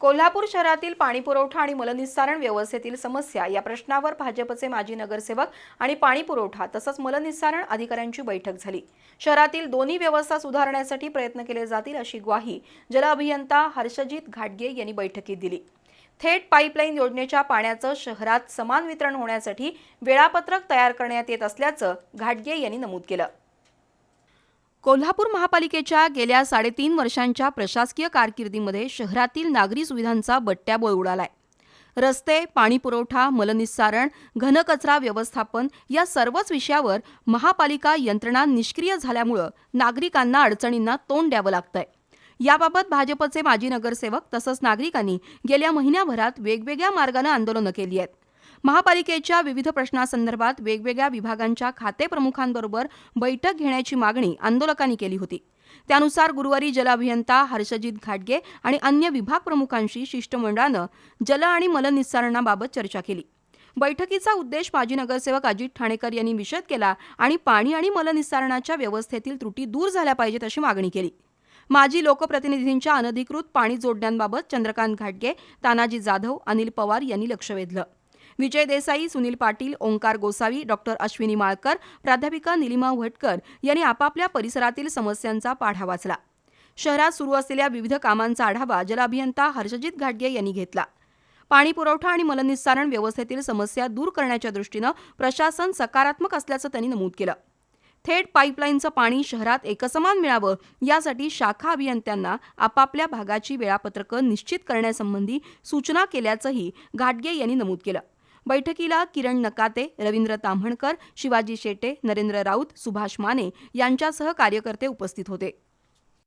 कोल्हापूर शहरातील पाणीपुरवठा आणि मलनिस्सारण व्यवस्थेतील समस्या या प्रश्नावर भाजपचे माजी नगरसेवक आणि पाणीपुरवठा तसंच मलनिस्सारण अधिकाऱ्यांची बैठक झाली. शहरातील दोन्ही व्यवस्था सुधारण्यासाठी प्रयत्न केले जातील अशी ग्वाही जल अभियंता हर्षजित घाटगे यांनी बैठकीत दिली. थेट पाईपलाईन योजनेच्या पाण्याचं शहरात समान वितरण होण्यासाठी वेळापत्रक तयार करण्यात येत असल्याचं घाटगे यांनी नमूद केलं. कोल्हापूर महापालिकेच्या गेल्या साडेतीन वर्षांच्या प्रशासकीय कारकिर्दीमध्ये शहरातील नागरी सुविधांचा बट्ट्याबोळ उडालाय. रस्ते पाणीपुरवठा मलनिस्सारण घनकचरा व्यवस्थापन या सर्वच विषयावर महापालिका यंत्रणा निष्क्रिय झाल्यामुळं नागरिकांना अडचणींना तोंड द्यावं लागतंय. याबाबत भाजपचे माजी नगरसेवक तसंच नागरिकांनी गेल्या महिन्याभरात वेगवेगळ्या मार्गानं आंदोलनं केली आहेत. महापालिकेच्या विविध प्रश्नासंदर्भात वेगवेगळ्या विभागांच्या खातेप्रमुखांबरोबर बैठक घेण्याची मागणी आंदोलकांनी केली होती. त्यानुसार गुरुवारी जल अभियंता हर्षजित घाटगे आणि अन्य विभाग प्रमुखांशी शिष्टमंडळानं जल आणि मलनिस्सारणाबाबत चर्चा केली. बैठकीचा उद्देश माजी नगरसेवक अजित ठाणेकर यांनी विषद केला आणि पाणी आणि मलनिस्सारणाच्या व्यवस्थेतील त्रुटी दूर झाल्या पाहिजेत अशी मागणी केली. माजी लोकप्रतिनिधींच्या अनधिकृत पाणी जोडण्यांबाबत चंद्रकांत घाटगे तानाजी जाधव अनिल पवार यांनी लक्ष वेधलं. विजय देसाई सुनील पाटील ओंकार गोसावी डॉक्टर अश्विनी माळकर प्राध्यापिका निलिमा भटकर यांनी आपापल्या परिसरातील समस्यांचा पाढा वाचला. शहरात सुरू असलेल्या विविध कामांचा आढावा जलअभियंता हर्षजित घाटगे यांनी घेतला. पाणी पुरवठा आणि मलनिस्सारण व्यवस्थेतील समस्या दूर करण्याच्या दृष्टीनं प्रशासन सकारात्मक असल्याचं त्यांनी नमूद केलं. थेट पाईपलाईनचं पाणी शहरात एकसमान मिळावं यासाठी शाखा अभियंत्यांना आपापल्या भागाची वेळापत्रकं निश्चित करण्यासंबंधी सूचना केल्याचंही घाटगे यांनी नमूद केलं. बैठकीला किरण नकाते रवींद्र ताम्हणकर शिवाजी शेटे नरेंद्र राऊत सुभाष माने यांच्यासह कार्यकर्ते उपस्थित होते.